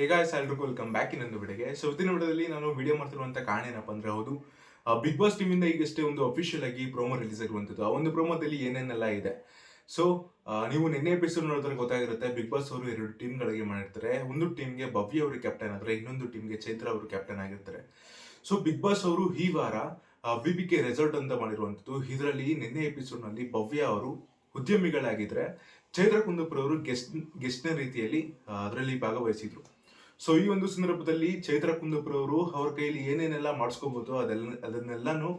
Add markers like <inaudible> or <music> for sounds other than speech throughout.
ಹೇಗ ಎಲ್ರಿಗೂ welcome back ಇನ್ನೊಂದು ವಿಡಿಯೋಗೆ. ಸೊ ಇವತ್ತಿನ ವಿಡಿಯೋದಲ್ಲಿ ನಾನು ವಿಡಿಯೋ ಮಾಡ್ತಿರುವಂತ ಕಾರಣ ಏನಪ್ಪ ಅಂದ್ರೆ ಹೌದು ಬಿಗ್ ಬಾಸ್ ಟೀಮಿಂದ ಈಗಷ್ಟೇ ಒಂದು ಅಫಿಷಿಯಲ್ ಆಗಿ ಪ್ರೋಮೋ ರಿಲೀಸ್ ಆಗಿರುವಂಥದ್ದು ಆ ಒಂದು ಪ್ರೋಮೋದಲ್ಲಿ ಏನೇನೆಲ್ಲ ಇದೆ? ಸೊ ನೀವು ನಿನ್ನೆ ಎಪಿಸೋಡ್ ನೋಡಿದ್ರೆ ಗೊತ್ತಾಗಿರುತ್ತೆ ಬಿಗ್ ಬಾಸ್ ಅವರು ಎರಡು ಟೀಮ್ಗಳಿಗೆ ಮಾಡಿರ್ತಾರೆ. ಒಂದು ಟೀಮ್ಗೆ ಭವ್ಯ ಅವರು ಕ್ಯಾಪ್ಟನ್ ಆದರೆ, ಇನ್ನೊಂದು ಟೀಮ್ಗೆ ಚೈತ್ರ ಅವರು ಕ್ಯಾಪ್ಟನ್ ಆಗಿರ್ತಾರೆ. ಸೊ ಬಿಗ್ ಬಾಸ್ ಅವರು ಈ ವಾರ ಬಿ ಬಿ ಕೆ ರೆಸಾರ್ಟ್ ಅಂತ ಮಾಡಿರುವಂಥದ್ದು. ಇದರಲ್ಲಿ ನಿನ್ನೆ ಎಪಿಸೋಡ್ನಲ್ಲಿ ಭವ್ಯ ಅವರು ಉದ್ಯಮಿಗಳಾಗಿದ್ದರೆ ಚೈತ್ರ ಕುಂದಪುರ ಅವರು ಗೆಸ್ಟ್ ಗೆಸ್ಟ್ನ ರೀತಿಯಲ್ಲಿ ಅದರಲ್ಲಿ ಭಾಗವಹಿಸಿದ್ರು. ಸೊ ಈ ಒಂದು ಸಂದರ್ಭದಲ್ಲಿ ಚೈತ್ರ ಕುಂದಪುರ ಅವರು ಅವ್ರ ಕೈಯಲ್ಲಿ ಏನೇನೆಲ್ಲ ಮಾಡಿಸ್ಕೊಬೋದು ಅದೆಲ್ಲ, ಅದನ್ನೆಲ್ಲಾನು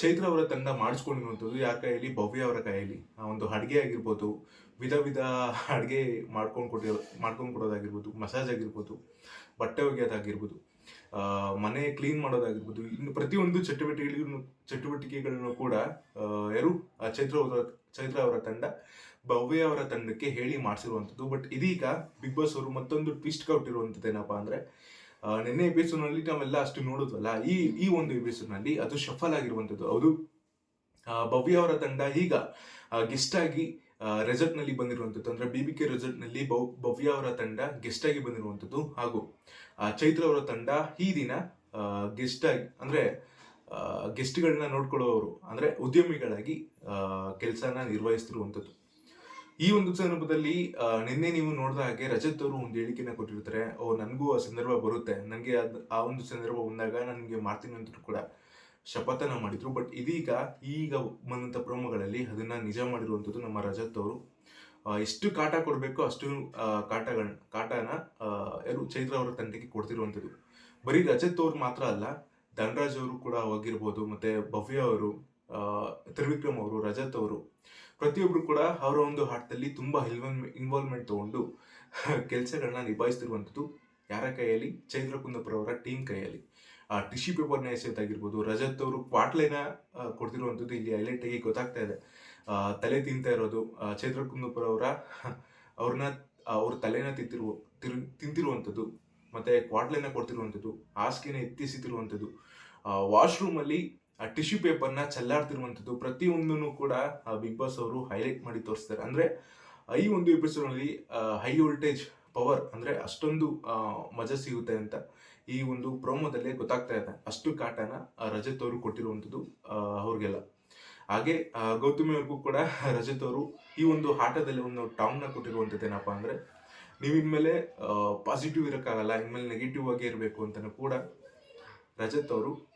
ಚೈತ್ರ ಅವರ ತಂಡ ಮಾಡಿಸ್ಕೊಂಡಿರುವಂಥದ್ದು ಯಾರ ಕೈಯಲ್ಲಿ ಭವ್ಯ ಅವರ ಕೈಯಲ್ಲಿ ಆ, ಒಂದು ಅಡುಗೆ ಆಗಿರ್ಬೋದು, ವಿಧ ವಿಧ ಅಡುಗೆ ಮಾಡ್ಕೊಂಡು ಕೊಟ್ಟಿರೋ, ಮಾಡ್ಕೊಂಡು ಕೊಡೋದಾಗಿರ್ಬೋದು, ಮಸಾಜ್ ಆಗಿರ್ಬೋದು, ಬಟ್ಟೆ ಒಗೆಯೋದಾಗಿರ್ಬೋದು ಮನೆ ಕ್ಲೀನ್ ಮಾಡೋದಾಗಿರ್ಬೋದು, ಇನ್ನು ಪ್ರತಿಯೊಂದು ಚಟುವಟಿಕೆಗಳನ್ನು ಚಟುವಟಿಕೆಗಳನ್ನು ಕೂಡ ಯಾರು? ಚೈತ್ರ ಚೈತ್ರ ಅವರ ತಂಡ ಭವ್ಯ ಅವರ ತಂಡಕ್ಕೆ ಹೇಳಿ ಮಾಡಿಸಿರುವಂಥದ್ದು. ಬಟ್ ಇದೀಗ ಬಿಗ್ ಬಾಸ್ ಅವರು ಮತ್ತೊಂದು ಟ್ವಿಸ್ಟ್ ಕೊಟ್ಟಿರುವಂಥದ್ದು ಏನಪ್ಪಾ ಅಂದ್ರೆ ನಿನ್ನೆ ಎಪಿಸೋಡ್ನಲ್ಲಿ ನಾವೆಲ್ಲ ಅಷ್ಟು ನೋಡಿದ್ವಲ್ಲ, ಈ ಈ ಒಂದು ಎಪಿಸೋಡ್ನಲ್ಲಿ ಅದು ಶಫಲ್ ಆಗಿರುವಂಥದ್ದು. ಅದು ಭವ್ಯ ಅವರ ತಂಡ ಈಗ ಗೆಸ್ಟ್ ಆಗಿ ರೆಸಾರ್ಟ್ನಲ್ಲಿ ಬಂದಿರುವಂಥದ್ದು. ಅಂದ್ರೆ ಬಿ ಬಿ ಕೆ ರೆಸಾರ್ಟ್ನಲ್ಲಿ ನಲ್ಲಿ ಭವ್- ಭವ್ಯ ಅವರ ತಂಡ ಗೆಸ್ಟ್ ಆಗಿ ಬಂದಿರುವಂಥದ್ದು. ಹಾಗೂ ಚೈತ್ರ ಅವರ ತಂಡ ಈ ದಿನ ಗೆಸ್ಟ್ ಆಗಿ, ಅಂದ್ರೆ ಗೆಸ್ಟ್ಗಳನ್ನ ನೋಡ್ಕೊಳ್ಳೋರು ಅಂದ್ರೆ ಉದ್ಯಮಿಗಳಾಗಿ ಕೆಲಸನ ನಿರ್ವಹಿಸ್ತಿರುವಂಥದ್ದು. ಈ ಒಂದು ಸಂದರ್ಭದಲ್ಲಿ ನಿನ್ನೆ ನೀವು ನೋಡಿದ ಹಾಗೆ ರಜತ್ ಅವರು ಒಂದು ಹೇಳಿಕೆನ ಕೊಟ್ಟಿರ್ತಾರೆ, ಓ, ನನಗೂ ಆ ಸಂದರ್ಭ ಬರುತ್ತೆ. ನನಗೆ ಅದು, ಆ ಒಂದು ಸಂದರ್ಭ ಬಂದಾಗ ನನಗೆ ಮಾಡ್ತೀನಿ ಅಂತ ಕೂಡ ಶಪಥನ ಮಾಡಿದ್ರು. ಬಟ್ ಇದೀಗ, ಈಗ ಬಂದಂತ ಪ್ರೋಮೋಗಳಲ್ಲಿ ಅದನ್ನ ನಿಜ ಮಾಡಿರುವಂಥದ್ದು ನಮ್ಮ ರಜತ್ ಅವರು. ಎಷ್ಟು ಕಾಟ ಕೊಡಬೇಕು ಅಷ್ಟು ಕಾಟಗಳ, ಕಾಟನ ಯಾರು ಚೈತ್ರ ಅವರ ತಂಡಕ್ಕೆ ಕೊಡ್ತಿರುವಂಥದ್ದು. ಬರೀ ರಜತ್ ಅವ್ರು ಮಾತ್ರ ಅಲ್ಲ, ಧನರಾಜ್ ಅವರು ಕೂಡ ಹೋಗಿರ್ಬೋದು ಮತ್ತೆ ಭವ್ಯ ಅವರು ತ್ರಿವಿಕ್ರಮ್ ಅವರು, ರಜತ್ ಅವರು ಪ್ರತಿಯೊಬ್ರು ಕೂಡ ಅವರ ಒಂದು ಆಟದಲ್ಲಿ ತುಂಬಾ ಇನ್ವಾಲ್ವ್ಮೆಂಟ್ ತಗೊಂಡು <laughs> ಕೆಲಸಗಳನ್ನ ನಿಭಾಯಿಸ್ತಿರುವಂಥದ್ದು ಯಾರ ಕೈಯಲ್ಲಿ? ಚೈತ್ರ ಕುಂದಪುರ ಅವರ ಟೀಮ್ ಕೈಯಲ್ಲಿ ಆ ಟಿಶ್ಯೂ ಪೇಪರ್ನ ಎಸೆಯೋದಾಗಿರ್ಬೋದು ರಜತ್ ಅವರು ಪಾಟ್ಲೆನ ಕೊಡ್ತಿರುವಂಥದ್ದು ಇಲ್ಲಿ ಹೈಲೈಟ್ ಆಗಿ ಗೊತ್ತಾಗ್ತಾ ಇದೆ. ತಲೆ ತಿಂತಾ ಇರೋದು ಚೈತ್ರ ಕುಂದಪುರ ಅವರ <laughs> ಅವ್ರನ್ನ ಅವ್ರ ತಲೆನ ತಿಂತಿರುವ, ತಿರು- ತಿಂತಿರುವಂಥದ್ದು, ಮತ್ತೆ ಕ್ವಾಟ್ಲೆನ ಕೊಡ್ತಿರುವಂಥದ್ದು, ಹಾಸಿಗೆನ ಎತ್ತಿಸುತ್ತಿರುವಂಥದ್ದು ವಾಶ್ರೂಮ್ ಅಲ್ಲಿ ಟಿಶ್ಯೂ ಪೇಪರ್ನ ಚೆಲ್ಲಾಡ್ತಿರುವಂಥದ್ದು ಪ್ರತಿಯೊಂದನ್ನು ಕೂಡ ಆ ಬಿಗ್ ಬಾಸ್ ಅವರು ಹೈಲೈಟ್ ಮಾಡಿ ತೋರಿಸ್ತಾರೆ. ಅಂದ್ರೆ ಆ, ಈ ಒಂದು ಎಪಿಸೋಡ್ ಅಲ್ಲಿ ಹೈ ವೋಲ್ಟೇಜ್ ಪವರ್ ಅಂದ್ರೆ ಅಷ್ಟೊಂದು ಆ, ಮಜಾ ಸಿಗುತ್ತೆ ಅಂತ ಈ ಒಂದು ಪ್ರೋಮೋದಲ್ಲೇ ಗೊತ್ತಾಗ್ತಾ ಇದೆ. ಅಷ್ಟು ಕಾಟನ ಆ, ರಜತ್ ಅವರು ಕೊಟ್ಟಿರುವಂಥದ್ದು ಆ, ಅವ್ರಿಗೆಲ್ಲ. ಹಾಗೆ ಆ, ಗೌತಮಿ ಅವ್ರಿಗೂ ಕೂಡ ರಜತ್ ಅವರು ಈ ಒಂದು ಆಟದಲ್ಲಿ ಒಂದು ಟಾಂಗ್ನ ಕೊಟ್ಟಿರುವಂಥದ್ದು ಏನಪ್ಪಾ ಅಂದ್ರೆ ನೀವು ಇನ್ಮೇಲೆ ಪಾಸಿಟಿವ್ ಇರೋಕ್ಕಾಗಲ್ಲ ಇನ್ಮೇಲೆ ನೆಗೆಟಿವ್ ಆಗಿ ಇರಬೇಕು ಅಂತಲೂ ಕೂಡ ರಜತ್ ಅವರು ಆ,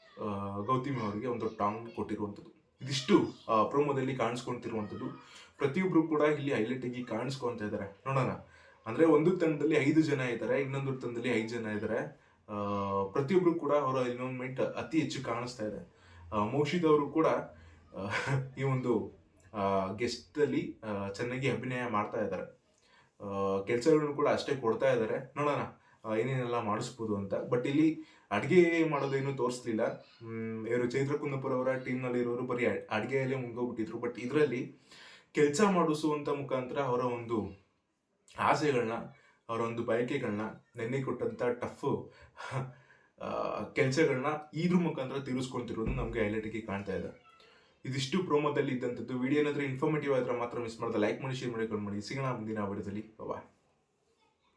ಗೌತಮಿ ಅವರಿಗೆ ಒಂದು ಟಾಂಗ್ ಕೊಟ್ಟಿರುವಂಥದ್ದು. ಇದಿಷ್ಟು ಪ್ರೋಮೋದಲ್ಲಿ ಕಾಣಿಸ್ಕೊಂತಿರುವಂಥದ್ದು ಪ್ರತಿಯೊಬ್ಬರು ಕೂಡ ಇಲ್ಲಿ ಹೈಲೈಟ್ ಆಗಿ ಕಾಣಿಸ್ಕೊಂತ ಇದ್ದಾರೆ. ನೋಡೋಣ. ಅಂದ್ರೆ ಒಂದು ತಂಡದಲ್ಲಿ ಐದು ಜನ ಇದ್ದಾರೆ, ಇನ್ನೊಂದು ತಂಡದಲ್ಲಿ ಐದು ಜನ ಇದ್ದಾರೆ. ಪ್ರತಿಯೊಬ್ಬರು ಕೂಡ ಅವರ ಇನ್ವಾಲ್ವ್ಮೆಂಟ್ ಅತಿ ಹೆಚ್ಚು ಕಾಣಿಸ್ತಾ ಇದೆ. ಮೌಷಿದ್ ಅವರು ಕೂಡ ಈ ಒಂದು ಗೆಸ್ಟ್ ಅಲ್ಲಿ ಚೆನ್ನಾಗಿ ಅಭಿನಯ ಮಾಡ್ತಾ ಇದ್ದಾರೆ. ಕೆಲಸಗಳನ್ನು ಕೂಡ ಅಷ್ಟೇ ಕೊಡ್ತಾ ಇದ್ದಾರೆ. ನೋಡೋಣ. ಏನೇನೆಲ್ಲ ಮಾಡಿಸ್ಬೋದು ಅಂತ. ಬಟ್ ಇಲ್ಲಿ ಅಡುಗೆ ಮಾಡೋದೇನು ತೋರಿಸ್ಲಿಲ್ಲ. ಹ್ಮ್, ಇವರು ಚೈತ್ರ ಕುಂದಪುರ ಅವರ ಟೀಮ್ನಲ್ಲಿ ಇರೋರು ಬರೀ ಅಡುಗೆಯಲ್ಲೇ ಮುಂದೋಗ್ಬಿಟ್ಟಿದ್ರು ಬಟ್ ಇದರಲ್ಲಿ ಕೆಲಸ ಮಾಡಿಸುವಂತ ಮುಖಾಂತರ ಅವರ ಒಂದು ಆಸೆಗಳನ್ನ ಅವರ ಒಂದು ಬಯಕೆಗಳನ್ನ ನೆನ್ನೆ ಕೊಟ್ಟಂತ ಟಫ್ ಕೆಲಸಗಳನ್ನ ಇದ್ರ ಮುಖಾಂತರ ತೀರಿಸ್ಕೊಂತಿರೋದು ನಮಗೆ ಹೈಲೈಟಿಗೆ ಕಾಣ್ತಾ ಇದೆ. ಇದಿಷ್ಟು ಪ್ರೋಮೋದಲ್ಲಿ ಇದ್ದಂಥದ್ದು ವಿಡಿಯೋ ಏನಾದ್ರೆ ಇನ್ಫಾರ್ಮೇಟಿವ್ ಆದ್ರೆ ಮಾತ್ರ ಮಿಸ್ ಮಾಡಿದ. ಲೈಕ್ ಮಾಡಿ ಶೇರ್ ಮಾಡಿ ಕಮೆಂಟ್ ಮಾಡಿ. ಸಿಗೋಣ ಮುಂದಿನ ವಿಡಿಯೋದಲ್ಲಿ ಬಾಯ್